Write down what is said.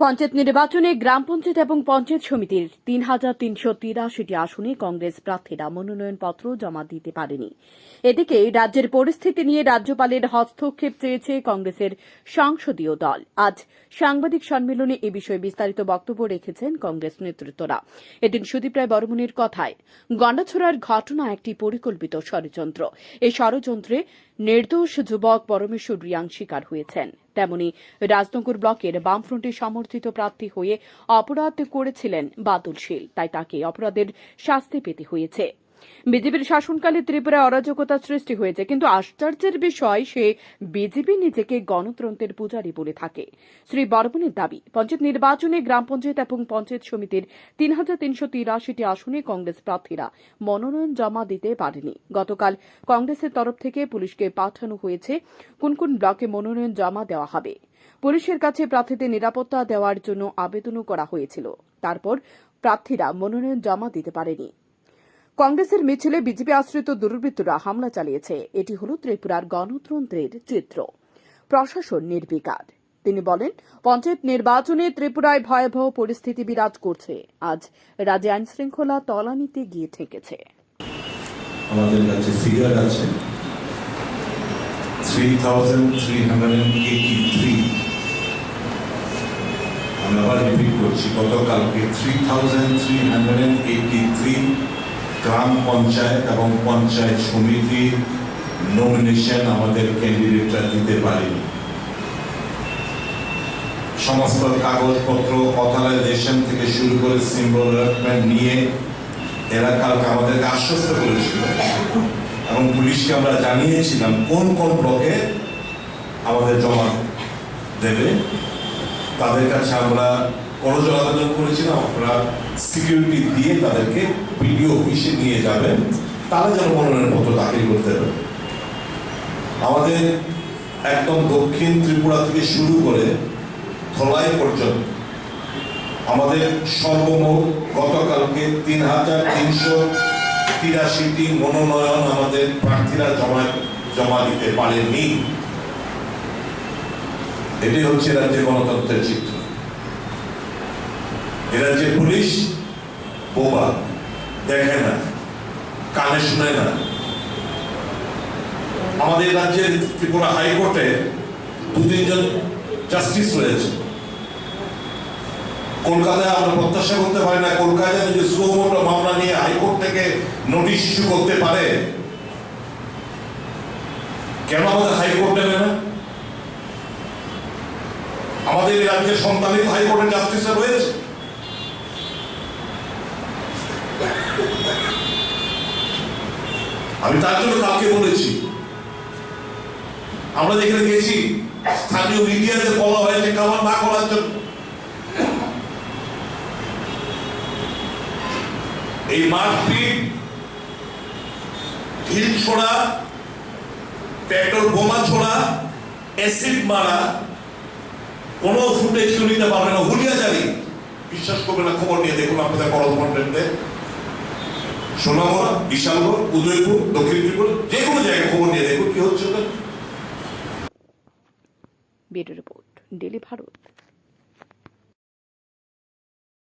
পঞ্চায়েত নির্বাচনে গ্রাম পঞ্চায়েত এবং পঞ্চায়েত সমিতির তিন হাজার তিনশো তিরাশিটি আসনে কংগ্রেস প্রার্থীরা মনোনয়নপত্র জমা দিতে পারেনি। এদিকে রাজ্যের পরিস্থিতি নিয়ে রাজ্যপালের হস্তক্ষেপ চেয়েছে কংগ্রেসের সংসদীয় দল। আজ সাংবাদিক সম্মেলনে এ বিষয়ে বিস্তারিত বক্তব্য রেখেছেন কংগ্রেস নেতৃত্বরা। এদিন সুদীপ রায় বর্মনের কথায় গন্ডাছড়ার ঘটনা একটি পরিকল্পিত ষড়যন্ত্র। এই ষড়যন্ত্রে নির্দোষ যুবক পরমেশ্বর রিয়াং শিকার হয়েছেন। তেমনি রাজনগর ব্লকের বামফ্রন্টে সমর্থিত প্রার্থী হয়ে অপরাধ করেছিলেন বাতুল শীল। তাই তাকে অপরাধের শাস্তি পেতে হয়েছে। বিজেপির শাসনকালে ত্রিপুরায় অরাজকতা সৃষ্টি হয়েছে, কিন্তু আশ্চর্যের বিষয়, সে বিজেপি নিজেকে গণতন্ত্রের পূজারী বলে থাকে। শ্রী বর্মনের দাবি, পঞ্চায়েত নির্বাচনে গ্রাম পঞ্চায়েত এবং পঞ্চায়েত সমিতির তিন হাজার তিনশো তিরাশিটি আসনে কংগ্রেস প্রার্থীরা মনোনয়ন জমা দিতে পারেনি। গতকাল কংগ্রেসের তরফ থেকে পুলিশকে পাঠানো হয়েছে, কোন কোন ব্লকে মনোনয়ন জমা দেওয়া হবে। পুলিশের কাছে প্রার্থীদের নিরাপত্তা দেওয়ার জন্য আবেদনও করা হয়েছিল। তারপর প্রার্থীরা মনোনয়ন জমা দিতে পারেনি। কংগ্রেসের মিছিলে বিজেপি আশ্রিত দুর্বৃত্তরা হামলা চালিয়েছে। এটি হল ত্রিপুরার গণতন্ত্রের চিত্র। প্রশাসন নির্বিকার। তিনি বলেন, পঞ্চায়েত নির্বাচনে ত্রিপুরায় ভয়াবহ পরিস্থিতি বিরাজ করছে। আজ রাজ্যে আইন শৃঙ্খলা তলানিতে গিয়ে ঠেকেছে। আমাদের কাছে ফিগার আছে। আমি আবার রিপিট করছি, গতকালকে three thousand three hundred eighty three গ্রাম পঞ্চায়েত এবং পঞ্চায়েত সমিতির নমিনেশন আমাদের ক্যান্ডিডেটরা দিতে পারেনি। সমস্ত কাগজপত্র অথরাইজেশন থেকে শুরু করে সিম্বল ডেভেলপমেন্ট নিয়ে এরা কালকে আমাদেরকে আশ্বস্ত করেছিল। এবং পুলিশকে আমরা জানিয়েছিলাম কোন কোন ব্লকে আমাদের জমা দেবে। তাদের কাছে আমরা করজ আবেদন করেছিলাম আমরা সিকিউরিটি দিয়ে তাদেরকে বিডিও অফিসে নিয়ে যাবেন, তারা যেন মনোনয়নপত্র দাখিল করতে পারে। আমাদের একদম দক্ষিণ ত্রিপুরা থেকে শুরু করে ধলাই পর্যন্ত, আমাদের সর্বমোট গতকালকে তিন হাজার তিনশো তিরাশিটি মনোনয়ন আমাদের প্রার্থীরা জমা জমা দিতে পারেননি। এটি হচ্ছে রাজ্যের গণতন্ত্রের চিত্র। এ পুলিশ বোবা, দেখে না, কানে শুনে না। আমাদের রাজ্যের ত্রিপুরা হাইকোর্টে দু তিনজন জাস্টিস রয়েছে। কলকাতায় আমরা প্রত্যাশা করতে পারি না, কলকাতায় যদি সুমোটো মামলা নিয়ে হাইকোর্ট থেকে নোটিশ ইস্যু করতে পারে, কেন আমাদের হাইকোর্ট নেবে না? আমাদের রাজ্যের সন্তানিত হাইকোর্টের জাস্টিসে রয়েছে। আমি তার জন্য কালকে বলেছি। আমরা যেখানে গেছি, স্থানীয় মিডিয়াতে বলা হয়েছে কামার না করার জন্য। এই মারপিট ঢিল ছোড়া, পেট্রোল বোমা ছোড়া অ্যাসিড মারা কোনো ফুটেজ কেউ নিতে পারবে না, হুলিয়া জানি বিশ্বাস করবে না, খবর নিয়ে দেখুন আপনাদের করসপন্ডেন্টে সোনামা বিশালগড়, উদয়পুর, দক্ষিণ ত্রিপুরা, যে কোনো জায়গায় খবর নিয়ে দেখুন কি হচ্ছে। Bureau report daily Bharat.